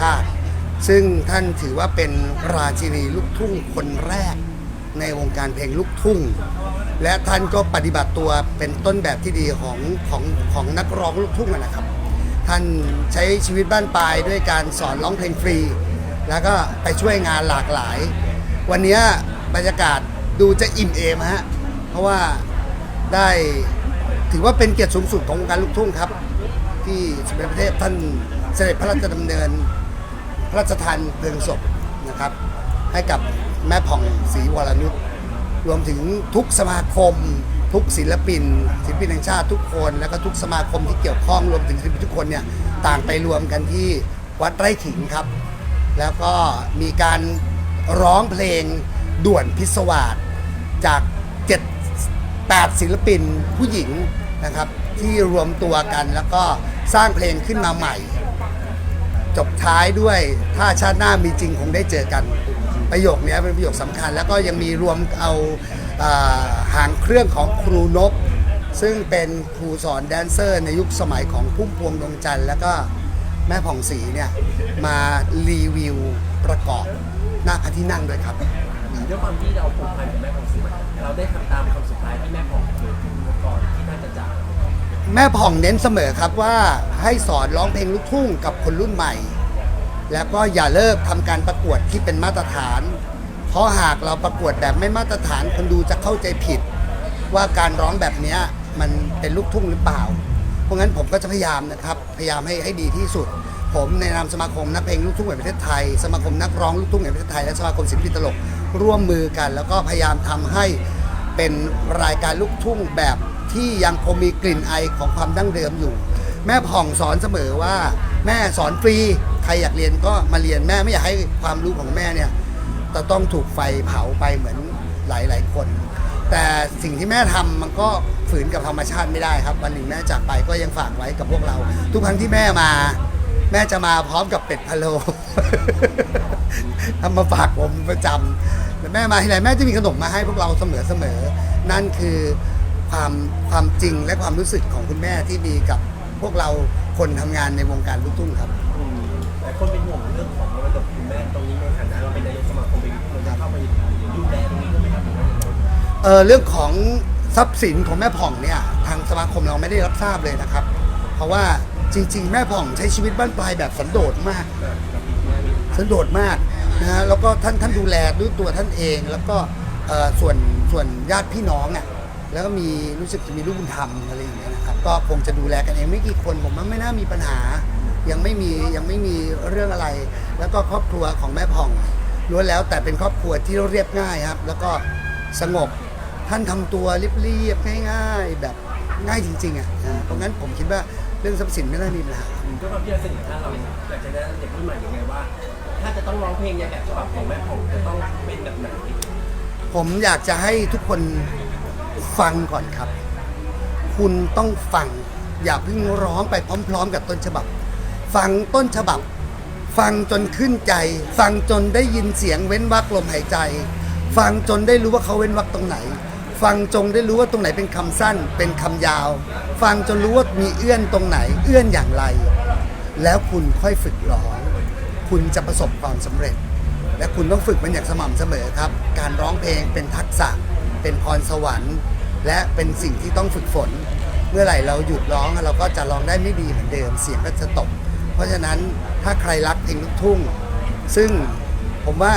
ชาติ ซึ่งท่านถือว่าเป็นราชินีลูกทุ่งคนแรกในวงการเพลงลูกทุ่ง และท่านก็ปฏิบัติตัวเป็นต้นแบบที่ดีของของของนักร้องลูกทุ่งนะครับ ท่านใช้ชีวิตบ้านปลายด้วยการสอนร้องเพลงฟรี แล้วก็ไปช่วยงานหลากหลาย วันนี้บรรยากาศดูจะอิ่มเอมฮะเพราะว่าได้ถือว่าเป็นเกียรติสูงสุดของวงการลูกทุ่งครับ ที่สมเด็จพระเทพท่านเสด็จพระราชดำเนิน พระราชทานเพลิงศพนะครับ ให้กับแม่ผ่องศรีวรนุชรวมถึงทุกสมาคม ทุกศิลปิน ศิลปินแห่งชาติทุกคน แล้วก็ทุกสมาคมที่เกี่ยวข้องรวมถึงศิลปินทุกคนเนี่ยต่างไปรวมกันที่วัดไร่ขิงครับ แล้วก็มีการร้องเพลงด่วนพิศวาสจาก7 8ศิลปินผู้หญิงนะครับที่รวมตัวกันแล้วก็สร้างเพลงขึ้นมาใหม่ จบท้ายด้วย ถ้าชาติหน้ามีจริงคงได้เจอกัน ประโยคนี้เป็นประโยคสำคัญ แล้วก็ยังมีรวมเอาอาหางเครื่องของครูนก ซึ่งเป็นครูสอนแดนเซอร์ ในยุคสมัยของพุ่มพวงดวงจันทร์แล้วก็แม่ผ่องศรีเนี่ยมารีวิวประกอบหน้าพระที่นั่งด้วยครับ ด้วยความที่เราผูกพันกับแม่ผ่องศรีเราได้ทำตามคำสุดท้ายที่แม่ผ่อง แม่ผ่องเน้นเสมอครับว่าให้สอนร้องเพลงลูกทุ่งกับคนรุ่นใหม่ แล้วก็อย่าเลิกทำการประกวดที่เป็นมาตรฐาน เพราะหากเราประกวดแบบไม่มาตรฐานคนดูจะเข้าใจผิด ว่าการร้องแบบเนี้ยมันเป็นลูกทุ่งหรือเปล่า เพราะงั้นผมก็จะพยายามนะครับ พยายามให้ให้ดีที่สุด ผมในนามสมาคมนักเพลงลูกทุ่งแห่งประเทศไทย สมาคมนักร้องลูกทุ่งแห่งประเทศไทยและสมาคมศิลปินตลกร่วมมือกัน แล้วก็พยายามทำให้เป็นรายการลูกทุ่งแบบ ที่ยังคงมีกลิ่นไอของความดั้งเดิมอยู่ แม่ผ่องสอนเสมอว่า แม่สอนฟรีใครอยากเรียนก็มาเรียนแม่ไม่อยากให้ความรู้ของแม่เนี่ยจะต้องถูกไฟเผาไปเหมือนหลาย ๆ คน แต่สิ่งที่แม่ทำมันก็ฝืนกับธรรมชาติไม่ได้ครับวันหนึ่งแม่จากไปก็ยังฝากไว้กับพวกเรา ทุกครั้งที่แม่มา แม่จะมาพร้อมกับเป็ดพะโลทำมาฝากผมประจำแต่แม่มาที่ไหนแม่จะมีขนมมาให้พวกเราเสมอๆนั่นคือ ความความจริงและความรู้สึกของคุณแม่ที่มีกับพวกเราคนทำงานในวงการลูกทุ่งครับ อืมแต่คนเป็นห่วงเรื่องของมรดกคุณแม่ตรงนี้ในฐานะเราเป็นนายกสมาคมไปมันจะเข้าไปดูแลตรงนี้ด้วยไหมครับหรือว่ายังไงเออเรื่องของทรัพย์สินของแม่ผ่องเนี่ยทางสมาคมเราไม่ได้รับทราบเลยนะครับ เพราะว่าจริง ๆ แม่ผ่องใช้ชีวิตบ้านปลายแบบสันโดษมาก สันโดษมากนะฮะแล้วก็ท่านท่านดูแลด้วยตัวท่านเอง แล้วก็เอ่อส่วนส่วนญาติพี่น้องอะ แล้วก็มีรู้สึกจะมีลูกบุญธรรมอะไรอย่างเงี้ยนะครับก็คงจะดูแลกันเองไม่กี่คนผมว่าไม่น่ามีปัญหา ยังไม่มียังไม่มีเรื่องอะไร แล้วก็ครอบครัวของแม่ผ่องล้วนแล้วแต่เป็นครอบครัวที่เรียบง่ายครับ แล้วก็สงบท่านทำตัวเรียบๆง่าย ๆ แบบง่ายจริงๆอะนะเพราะงั้นผมคิดว่าเรื่องทรัพย์สินไม่น่ามีปัญหาด้วยความที่เราสนิทท่านเราอยากจะแนะนำเด็กรุ่นใหม่ยังไงว่า ถ้าจะต้องร้องเพลงในแบบฉบับของแม่ผ่องจะต้องเป็นแบบไหนผมอยากจะให้ทุกคน ฟังก่อนครับ คุณต้องฟัง อย่าเพิ่งร้องไปพร้อม ๆ กับต้นฉบับ ฟังต้นฉบับ ฟังจนขึ้นใจ ฟังจนได้ยินเสียงเว้นวรรคลมหายใจ ฟังจนได้รู้ว่าเขาเว้นวรรคตรงไหน ฟังจงได้รู้ว่าตรงไหนเป็นคำสั้น เป็นคำยาว ฟังจนรู้ว่ามีเอื้อนตรงไหน เอื้อนอย่างไร แล้วคุณค่อยฝึกร้อง คุณจะประสบความสำเร็จ และคุณต้องฝึกมันอย่างสม่ำเสมอครับ การร้องเพลงเป็นทักษะเป็นพรสวรรค์ และเป็นสิ่งที่ต้องฝึกฝน เมื่อไหร่เราหยุดร้องเราก็จะร้องได้ไม่ดีเหมือนเดิม เสียงก็จะตก เพราะฉะนั้นถ้าใครรักเพลงลูกทุ่ง ซึ่งผมว่า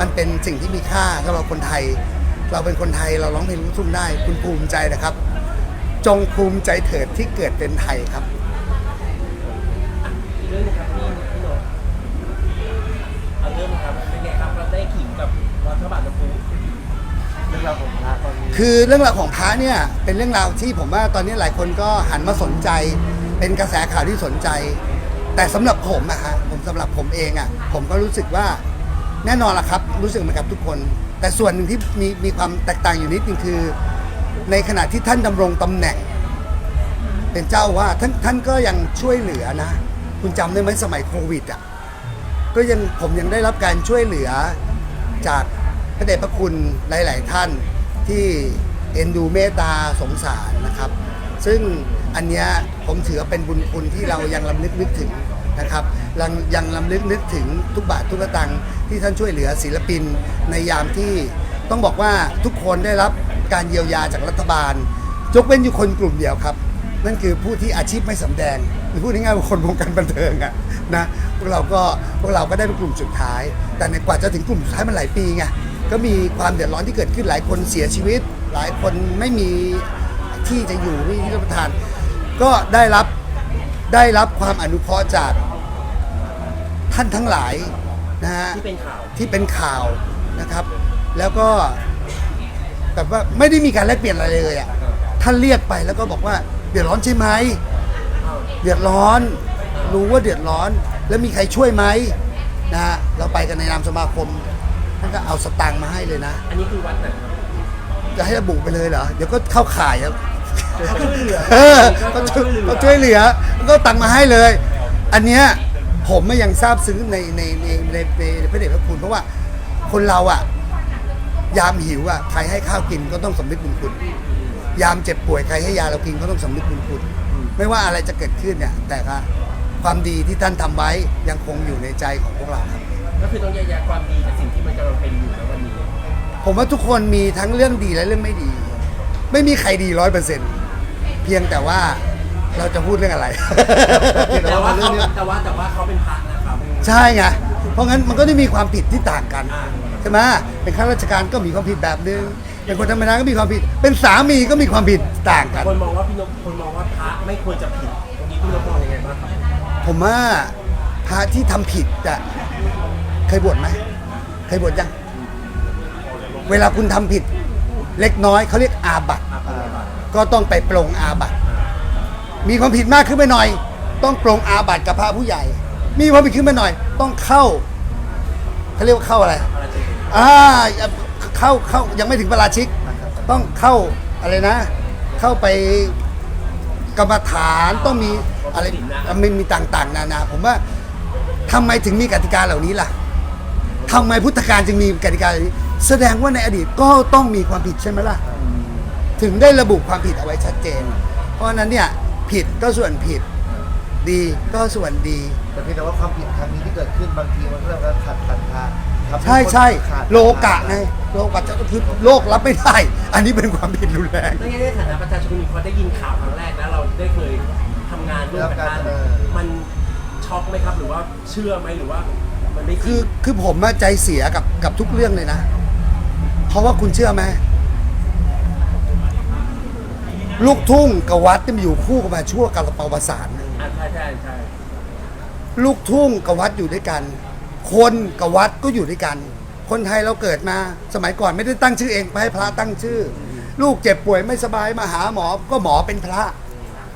มันเป็นสิ่งที่มีค่าสำหรับคนไทย เราเป็นคนไทยเราร้องเพลงลูกทุ่งได้ คุณภูมิใจนะครับ จงภูมิใจเถิดที่เกิดเป็นไทยครับ คือเรื่องราวของพระเนี่ยเป็นเรื่องราวที่ผมว่าตอนนี้หลายคนก็หันมาสนใจ เป็นกระแสข่าวที่สนใจ แต่สำหรับผมอะฮะผมสำหรับผมเองอะผมก็รู้สึกว่าแน่นอนละครับ รู้สึกเหมือนกับทุกคน แต่ส่วนหนึ่งที่มีมีความแตกต่างอยู่นิดนึงคือ ในขณะที่ท่านดำรงตำแหน่ง เป็นเจ้าว่าท่านท่านก็ยังช่วยเหลือนะ คุณจำได้ไหมสมัยโควิดอะก็ยังผมยังได้รับการช่วยเหลือจากพระเดชพระคุณหลาย ๆ ท่าน ที่เอ็นดูเมตตาสงสารนะครับ ซึ่งอันเนี้ยผมถือว่าเป็นบุญคุณที่เรายังลำลึกนึกถึงนะครับยังยังลำลึกนึกถึงทุกบาททุกสตังค์ที่ท่านช่วยเหลือศิลปินในยามที่ต้องบอกว่าทุกคนได้รับการเยียวยาจากรัฐบาลยกเว้นอยู่คนกลุ่มเดียวครับ นั่นคือผู้ที่อาชีพไม่สำแดงหรือพูดง่ายๆว่าคนวงการบันเทิงอะนะพวกเราก็พวกเราก็ได้เป็นกลุ่มสุดท้าย แต่ในกว่าจะถึงกลุ่มสุดท้ายมันหลายปีไง ก็มีความเดือดร้อนที่เกิดขึ้นหลายคนเสียชีวิต หลายคนไม่มีที่จะอยู่ไม่มีที่รับประทาน ก็ได้รับได้รับความอนุเคราะห์จากท่านทั้งหลายนะฮะที่เป็นข่าว ที่เป็นข่าวนะครับ แล้วก็แบบว่าไม่ได้มีการแลกเปลี่ยนอะไรเลยอะท่านเรียกไปแล้วก็บอกว่าเดือดร้อนใช่ไหมเดือดร้อน รู้ว่าเดือดร้อน แล้วมีใครช่วยไหมนะฮะเราไปกันในนามสมาคม ท่านก็เอาสตังค์มาให้เลยนะ อันนี้คือวัดไหนครับจะให้ระบุไปเลยเหรอ เดี๋ยวก็เข้าข่ายครับเขาช่วยเหลือเออก็เขาช่ช่ววยยเหลือเขาช่วยเหลือก็ตังค์มาให้เลย อันเนี้ยผมไม่ยังทราบซึ้งในในในในในในพระเดชพระคุณเพราะว่าคนเราอะยามหิวอะใครให้ข้าวกินก็ต้องสำนึกบุญคุณ ยามเจ็บป่วยใครให้ยาเรากินก็ต้องสำนึกบุญคุณ ไม่ว่าอะไรจะเกิดขึ้นเนี่ย แต่ก็ความดีที่ท่านทำไว้ยังคงอยู่ในใจของพวกเราครับ ก็คือต้องแยกแยะความดีกับสิ่งที่มันกำลังเป็นอยู่ในวันนี้ ผมว่าทุกคนมีทั้งเรื่องดีและเรื่องไม่ดี ไม่มีใครดีร้อยเปอร์เซ็นต์เพียงแต่ว่าเราจะพูดเรื่องอะไร แต่ว่าเขาแต่ว่าแต่ว่าเขาเป็นพระนะครับใช่ไง เพราะงั้นมันก็ได้มีความผิดที่ต่างกันใช่ไหมเป็นข้าราชการก็มีความผิดแบบนึง เป็นคนธรรมดาก็มีความผิด เป็นสามีก็มีความผิดต่างกัน คนมองว่าพี่นกคนมองว่าพระไม่ควรจะผิดตรงนี้พี่นกมองยังไงบ้างครับผมว่าพระที่ทำผิดอะเค ยบวชไหมเคยบวชยัง เวลาคุณทำผิด เล็กน้อยเขาเรียกอาบัติก็ต้องไปปรงอาบัติมีความผิดมากขึ้นไปหน่อย ต้องปรงอาบัติกับพระผู้ใหญ่ มีความผิดขึ้นไปหน่อย ต้องเข้าเขาเรียกว่าเข้าอะไรอะไรจะอ่าเข้าเข้ายังไม่ถึงประราชิก ต้องเข้าอะไรนะ เข้าไปกรรมฐานต้องมีอะไรมันมีต่างๆ นานา ผมว่าทำไมถึงมีกติกาเหล่านี้ล่ะ ทำไมพุทธการจึงมีกติกาเหล่านี้แสดงว่าในอดีตก็ต้องมีความผิดใช่ไหมล่ะ ถึงได้ระบุความผิดเอาไว้ชัดเจน เพราะฉะนั้นเนี่ยผิดก็ส่วนผิดดีก็ส่วนดี แต่เพียงแต่ว่าความผิดครั้งนี้ที่เกิดขึ้นบางทีมันก็เรียกว่าขัดศรัทธาทำห้ใช่ใช่คนขาดโลกะไงโลกะจะคือโลกรับไม่ได้ อันนี้เป็นความผิดรุนแรงไม่งั้นในฐานะประชาชนพอได้ยินข่าวครั้งแรกแล้วเราได้เคยทำงานร่วมกับท่านมันช็อกไหมครับ หรือว่าเชื่อไหมหรือว่า มันไม่จริงคือคือผมอะใจเสียกับกับทุกเรื่องเลยนะ เพราะว่าคุณเชื่อไหมลูกทุ่งกับวัดเนี่ยมันอยู่คู่กันมาชั่วกาลประวัติศาสตร์นะอ่าใช่ใช่ใช่ลูกทุ่งกับวัดอยู่ด้วยกัน คนกับวัดก็อยู่ด้วยกัน คนไทยเราเกิดมา สมัยก่อนไม่ได้ตั้งชื่อเองไปให้พระตั้งชื่อ ลูกเจ็บป่วยไม่สบายมาหาหมอก็หมอเป็นพระ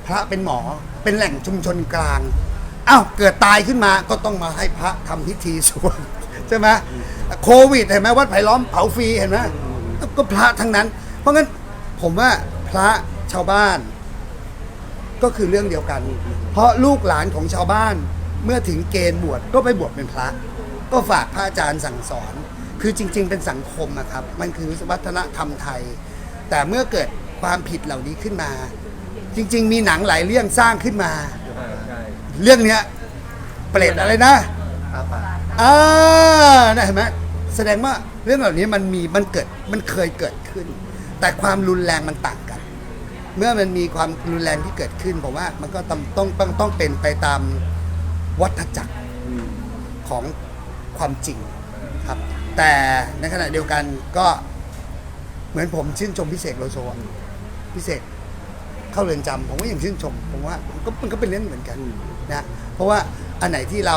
พระเป็นหมอเป็นแหล่งชุมชนกลาง อ้าวเกิดตายขึ้นมาก็ต้องมาให้พระทำพิธีสวดใช่ไหมโควิดเห็นไหมวัดไผ่ล้อมเผาฟรีเห็นไหมก็พระทั้งนั้น เพราะงั้นผมว่าพระชาวบ้าน ก็คือเรื่องเดียวกัน เพราะลูกหลานของชาวบ้านเมื่อถึงเกณฑ์บวชก็ไปบวชเป็นพระ ก็ฝากพระอาจารย์สั่งสอน คือจริง ๆ เป็นสังคมอะครับ มันคือวัฒนธรรมไทย แต่เมื่อเกิดความผิดเหล่านี้ขึ้นมา จริง ๆ มีหนังหลายเรื่องสร้างขึ้นมา ใช่ เรื่องเนี้ยเปรตอะไรนะอาปากอ่านะเห็นไหมแสดงว่าเรื่องเหล่านี้มันมีมันเกิดมันเคยเกิดขึ้น แต่ความรุนแรงมันต่างกัน เมื่อมันมีความรุนแรงที่เกิดขึ้นผมว่ามันก็ต้องต้องต้องต้องเป็นไปตามวัฏจักรของความจริงครับ แต่ในขณะเดียวกันก็เหมือนผมชื่นชมพิเศษโลโซอะพิเศษ เข้าเรือนจำผมก็ยังชื่นชม ผมว่ามันก็มันก็เป็นเรื่องเหมือนกันนะเพราะว่าอันไหนที่เรา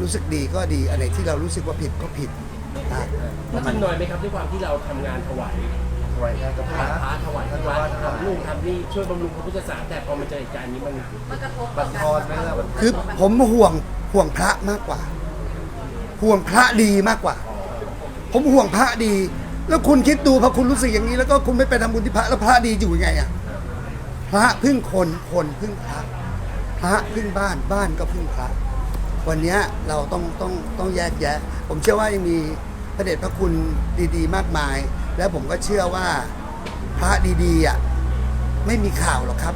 รู้สึกดีก็ดี อันไหนที่เรารู้สึกว่าผิดก็ผิดนะแล้วมันน้อยไหมครับด้วยความที่เราทำงานถวายถวายงานกับถพวาระยพระถวายที่วัดทำนู่นทำนี่ช่วยบำรุงพระพุทธศาสนาแต่พอมันเจอเหตุการณ์นี้มันบันทอนไหมล่ะบันทอนคือผมห่วงห่วงพระมากกว่า ห่วงพระดีมากกว่า ผมห่วงพระดี แล้วคุณคิดดูพอคุณรู้สึกอย่างนี้ แล้วก็คุณไม่ไปทำบุญที่พระแล้วพระดีอยู่ยังไงอะ พระพึ่งคนคนพึ่งพระพระพึ่งบ้านบ้านก็พึ่งพระ วันนี้เราต้องต้องต้องแยกแยะ ผมเชื่อว่ายังมีพระเดชพระคุณดีๆ มากมาย แล้วผมก็เชื่อว่าพระดีๆอะไม่มีข่าวหรอกครับ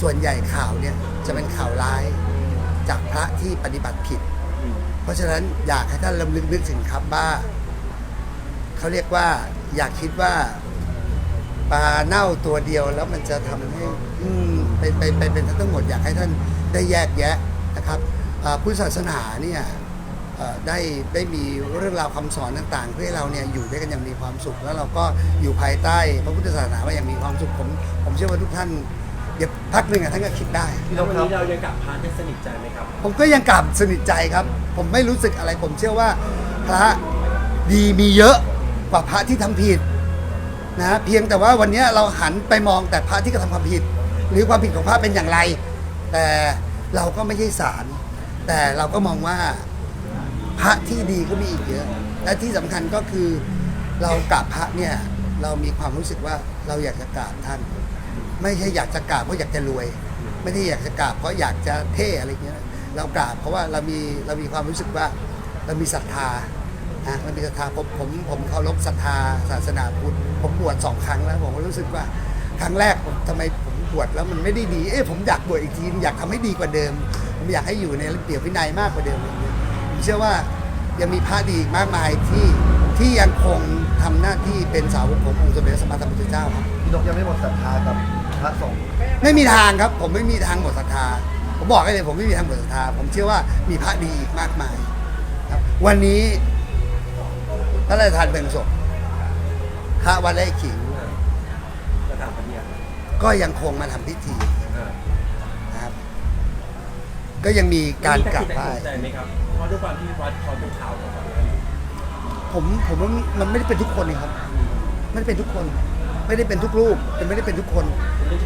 ส่วนใหญ่ข่าวเนี่ยจะเป็นข่าวร้ายจจากพระที่ปฏิบัติผิด เพราะฉะนั้นอยากให้ท่านลำลึกนึกถึงครับว่าเขาเรียกว่าอยากคิดว่า ปลาเน่าตัวเดียวแล้วมันจะทำให้อืมไปไปไปเป็นทั้งหมดอยากให้ท่านได้แยกแยะนะครับอ่าพุทธศาสนาเนี่ยเอ่อได้ได้มีเรื่องราวคำสอนต่างๆเพื่อให้เราเนี่ยอยู่ด้วยกันอย่างมีความสุข แล้วเราก็อยู่ภายใต้พระพุทธศาสนาว่าอย่างมีความสุขผมผมเชื่อว่าทุกท่านเดี๋ยวพักหนึ่งอะท่านก็คิดได้แล้ววันนี้เรายังกับพาร์ทได้สนิทใจไหมครับ ผมก็ยังกลับสนิทใจครับ ผมไม่รู้สึกอะไรผมเชื่อว่าพระดีมีเยอะกว่าพระที่ทำผิด นะเพียงแต่ว่าวันนี้เราหันไปมองแต่พระที่กระทำความผิด หรือความผิดของพระเป็นอย่างไร แต่เราก็ไม่ใช่ศาลแต่เราก็มองว่าพระที่ดีก็มีอีกเยอะ และที่สำคัญก็คือเรากราบพระเนี่ยเรามีความรู้สึกว่าเราอยากจะกราบท่าน ไม่ใช่อยากจะกราบเพราะอยากจะรวย ไม่ได้อยากจะกราบเพราะอยากจะเท่อะไรเงี้ยเรากราบเพราะว่าเรามีเรามีความรู้สึกว่าเรามีศรัทธา นะเรามีศรัทธาผมผมผมเคารพศรัทธาศาสนาพุทธผมบวชสองครั้งแล้วผมก็รู้สึกว่าครั้งแรกผมทำไมผมบวชแล้วมันไม่ได้ดีเอ๊ะผมอยากบวชอีกทีอยากทำให้ดีกว่าเดิม ผมอยากให้อยู่ในระเบียบวินัยมากกว่าเดิมอะไรเงี้ยผมเชื่อว่ายังมีพระดีอีกมากมายที่ที่ยังคงทำหน้าที่เป็นสาวกขององค์สมเด็จพระสัมมาสัมพุทธเจ้าครับพี่นกยังไม่หมดศรัทธากับพระสงฆ์ไม่มีทางครับ ผมไม่มีทางหมดศรัทธาผมบอกให้เลยผมไม่มีทางหมดศรัทธา ผมเชื่อว่ามีพระดีอีกมากมายครับ วันนี้ พระราชทานเพลิงศพพระวัดไร่ขิงสถาปนิกก็ยังคงมาทำพิธีเออนะครับ ก็ยังมีการกราบไหว้มีแต่คิดแต่สนใจไหมครับเพราะด้วยความที่วัดพอเป็นข่าวมาก่อนหน้านี้ผมผมว่ามันไม่ได้เป็นทุกคนนี่ครับไม่ได้เป็นทุกคน ไม่ได้เป็นทุกรูปเป็นไม่ได้เป็นทุกคน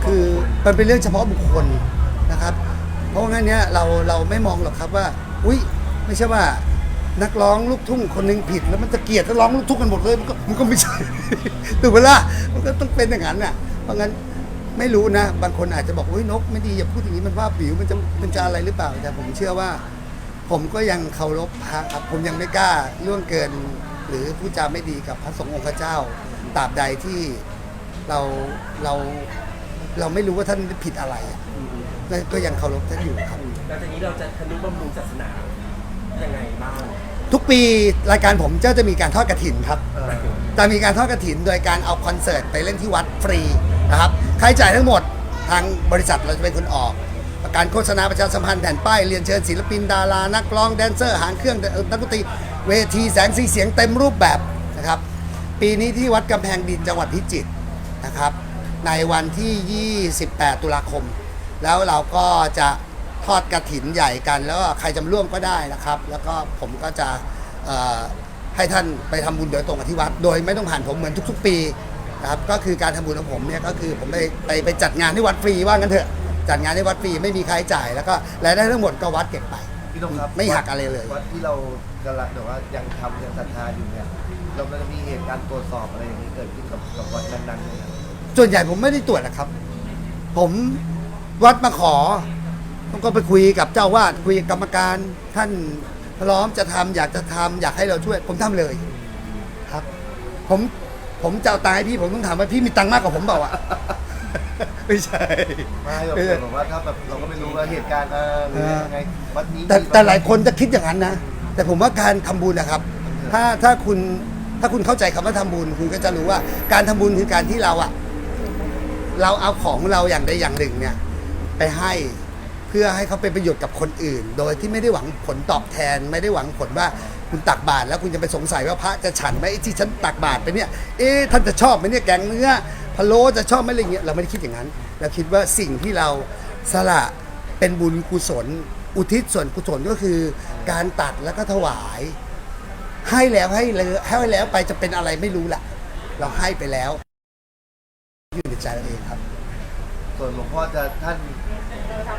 คือมันเป็นเรื่องเฉพาะบุคคลนะครับ เพราะงั้นเนี้ยเราเราไม่มองหรอกครับว่า อุ้ยไม่ใช่ว่า นักร้องลูกทุ่งคนหนึ่งผิด แล้วมันจะเกลียดแล้วร้องลูกทุ่งกันหมดเลยมันก็มันก็ไม่ใช่ ถูกเวลามันก็ต้องเป็นอย่างนั้นน่ะ เพราะงั้นไม่รู้นะ บางคนอาจจะบอกอุ้ยนกไม่ดีอย่าพูดอย่างนี้มันว่าปิวมันจะมันจะอะไรหรือเปล่าแต่ผมเชื่อว่า ผมก็ยังเคารพพระครับผมยังไม่กล้าล่วงเกิน หรือพูดจาไม่ดีกับพระสงฆ์องค์เจ้าตราบใดที่เราเราเราไม่รู้ว่าท่านผิดอะไรอะก็ก็ยังเคารพท่านอยู่ครับหลังจากนี้เราจะทนุบำรุงศาสนา ยังไงบ้างทุกปีรายการผมจะจะมีการทอดกระถินครับ เออจะมีการทอดกระถินโดยการเอาคอนเสิร์ตไปเล่นที่วัดฟรีนะครับค่าใช้จ่ายทั้งหมดทางบริษัทเราจะเป็นคนออก การโฆษณาประชาสัมพันธ์แผ่นป้ายเรียนเชิญศิลปินดารานักร้องแดนเซอร์หางเครื่องนักดนตรีเวทีแสงสีเสียงเต็มรูปแบบนะครับ ปีนี้ที่วัดกำแพงดินจังหวัดพิจิตรนะครับ ในวันที่ 28 ตุลาคม แล้วเราก็จะ ทอดกระถินใหญ่กัน แล้วก็ใครจะมาร่วมก็ได้นะครับ แล้วก็ผมก็จะเอ่อให้ท่านไปทำบุญโดยตรงกับที่วัด โดยไม่ต้องผ่านผมเหมือนทุก ๆ ปีนะครับก็คือการทำบุญของผมเนี่ยก็คือผมไปไปไปจัดงานที่วัดฟรีว่างั้นเถอะจัดงานที่วัดฟรีไม่มีค่าใช้จ่าย แล้วก็รายได้ทั้งหมดก็วัดเก็บไปพี่นกครับไม่หักอะไรเลยวัดที่เรากำลังแต่ว่ายังทำยังศรัทธาอยู่เนี่ยเราก็จะมีเหตุการณ์ตรวจสอบอะไรอย่างนี้เกิดขึ้นกับกับวัดนั้นๆเนี่ยส่วนใหญ่ผมไม่ได้ตรวจนะครับ ผมวัดมาขอ ผมก็ไปคุยกับเจ้าวาดคุยกับกรรมการท่านพร้อมจะทำอยากจะทำอยากให้เราช่วย ผมทำเลยครับ ผมผมจะเอาตังค์ให้พี่ผมต้องถามว่าพี่มีตังค์มากกว่าผมเปล่าอะ ไม่ใช่ ไม่หรอกไม่ใช่แบบว่าถ้าแบบเราก็ไม่รู้ว่าเหตุการณ์เออหรือยังไงวัดนี้แต่มีแต่หลายคนจะคิดอย่างนั้นนะ แต่ผมว่าการทำบุญนะครับ ถ้าถ้าคุณถ้าคุณเข้าใจคำว่าทำบุญ คุณก็จะรู้ว่าการทำบุญคือการที่เราอะเราเอาของเราอย่างใดอย่างหนึ่งเนี่ย ไปให้เพื่อให้เขาเป็นประโยชน์กับคนอื่น โดยที่ไม่ได้หวังผลตอบแทน ไม่ได้หวังผลว่าคุณตักบาตรแล้วคุณจะไปสงสัยว่าพระจะฉันไหมไอ้ที่ฉันตักบาตรไปเนี่ยเอ๊ะท่านจะชอบไหมเนี่ยแกงเนื้อพะโล้จะชอบไหมอะไรเงี้ยเราไม่ได้คิดอย่างนั้นเราคิดว่าสิ่งที่เราสละเป็นบุญกุศล อุทิศส่วนกุศลก็คือ การตัดแล้วก็ถวาย ให้แล้วให้เลยให้แล้วไปจะเป็นอะไรไม่รู้ละเราให้ไปแล้ว อยู่ในใจเราเองครับ ส่วนหลวงพ่อจะท่าน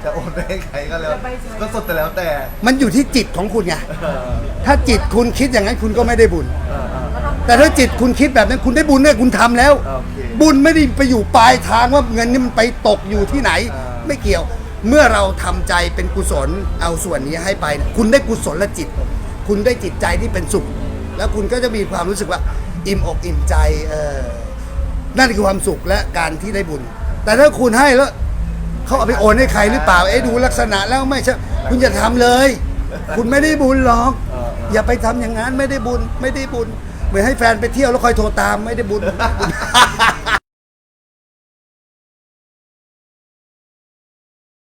จะโอนไปให้ใครก็แล้ว ก็สุดแต่แล้วแต่มันอยู่ที่จิตของคุณไง เออถ้าจิตคุณคิดอย่างนั้นคุณก็ไม่ได้บุญ เออเออ แต่ถ้าจิตคุณคิดแบบนั้นคุณได้บุญเนี่ยคุณทำแล้ว โอเคบุญไม่ได้ไปอยู่ปลายทางว่าเงินนี่มันไปตกอยู่ที่ไหน อ่า ไม่เกี่ยว เมื่อเราทำใจเป็นกุศลเอาส่วนนี้ให้ไปเนี่ยคุณได้กุศลและจิต คุณได้จิตใจที่เป็นสุข แล้วคุณก็จะมีความรู้สึกว่า อิ่มอกอิ่มใจเออนั่นคือความสุขและการที่ได้บุญ แต่ถ้าคุณให้แล้วเขาเอาไปโอนให้ใครหรือเปล่าเอ๊ะดูลักษณะแล้วไม่ใช่คุณอย่าทำเลย คุณไม่ได้บุญหรอกออเอออย่าไปทำอย่างนั้นไม่ได้บุญไม่ได้บุญ เหมือนให้แฟนไปเที่ยวแล้วคอยโทรตามไม่ได้บุญ